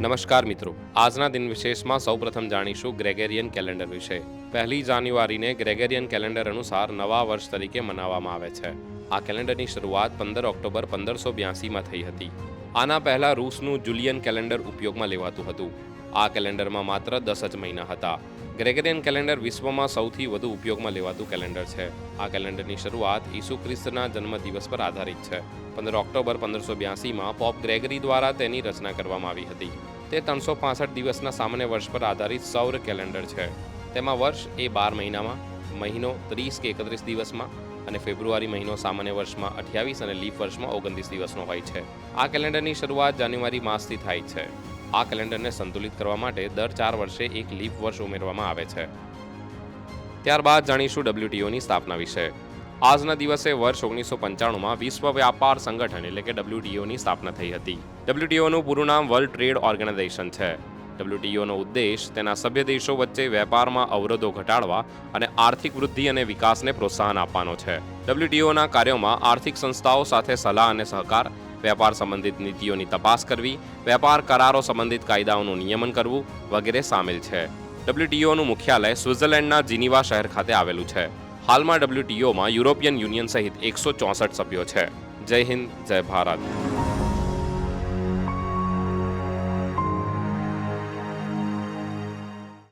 નમસ્કાર મિત્રો. આજના દિન વિશેષમાં સૌપ્રથમ જાણીશું ગ્રેગેરિયન કેલેન્ડર વિશે. પહેલી જાન્યુઆરીને ગ્રેગેરિયન કેલેન્ડર અનુસાર નવા વર્ષ તરીકે મનાવવામાં આવે છે. આ કેલેન્ડરની શરૂઆત પંદર ઓક્ટોબર પંદરસો બ્યાસીમાં થઈ હતી. આના પહેલા રૂસનું જુલિયન કેલેન્ડર ઉપયોગમાં લેવાતું હતું. આ કેલેન્ડરમાં માત્ર દસ જ મહિના હતા. ગ્રેગરિયન કેલેન્ડર વિશ્વમાં સૌથી વધુ ઉપયોગમાં લેવાતું કેલેન્ડર છે. આ કેલેન્ડરની શરૂઆત ઈસુ ખ્રિસ્તના જન્મદિવસ પર આધારિત છે. પંદર ઓક્ટોબર પંદરસો બ્યાસીમાં પોપ ગ્રેગરી દ્વારા તેની રચના કરવામાં આવી હતી. તે ત્રણસો પાસઠ દિવસના સામાન્ય વર્ષ પર આધારિત સૌર કેલેન્ડર છે. તેમાં વર્ષ એ બાર મહિનામાં મહિનો ત્રીસ કે એકત્રીસ દિવસમાં અને ફેબ્રુઆરી મહિનો સામાન્ય વર્ષમાં અઠ્યાવીસ અને લીપ વર્ષમાં ઓગણત્રીસ દિવસનો હોય છે. આ કેલેન્ડરની શરૂઆત જાન્યુઆરી માસથી થાય છે. આ કેલેન્ડરને સંતુલિત કરવા માટે દર ચાર વર્ષે એક લીપ વર્ષ ઉમેરવામાં આવે છે. ત્યારબાદ જાણીશું ડબ્લ્યુટીઓની સ્થાપના વિશે. આજના દિવસે વર્ષ ઓગણીસો પંચાણુંમાં વિશ્વ વ્યાપાર સંગઠન એટલે કે ડબ્લ્યુટીઓની સ્થાપના થઈ હતી. ડબ્લ્યુટીઓનું પૂરું નામ વર્લ્ડ ટ્રેડ ઓર્ગેનાઇઝેશન છે. ડબ્લ્યુટીઓનો ઉદ્દેશ તેના સભ્ય દેશો વચ્ચે વેપારમાં અવરોધો ઘટાડવા અને આર્થિક વૃદ્ધિ અને વિકાસને પ્રોત્સાહન આપવાનો છે. ડબ્લ્યુટીઓના કાર્યોમાં આર્થિક સંસ્થાઓ સાથે સલાહ અને સહકાર, વેપાર સંબંધિત નીતિઓની તપાસ કરવી, વેપાર કરારો સંબંધિત કાયદાઓનું નિયમન કરવું વગેરે સામેલ છે. ડબ્લ્યુટીઓનું મુખ્યાલય સ્વિટ્ઝર્લેન્ડના જીનીવા શહેર ખાતે આવેલું છે. હાલમાં ડબ્લ્યુટીઓમાં યુરોપિયન યુનિયન સહિત એકસો ચોસઠ સભ્યો છે. જય હિન્દ, જય ભારત.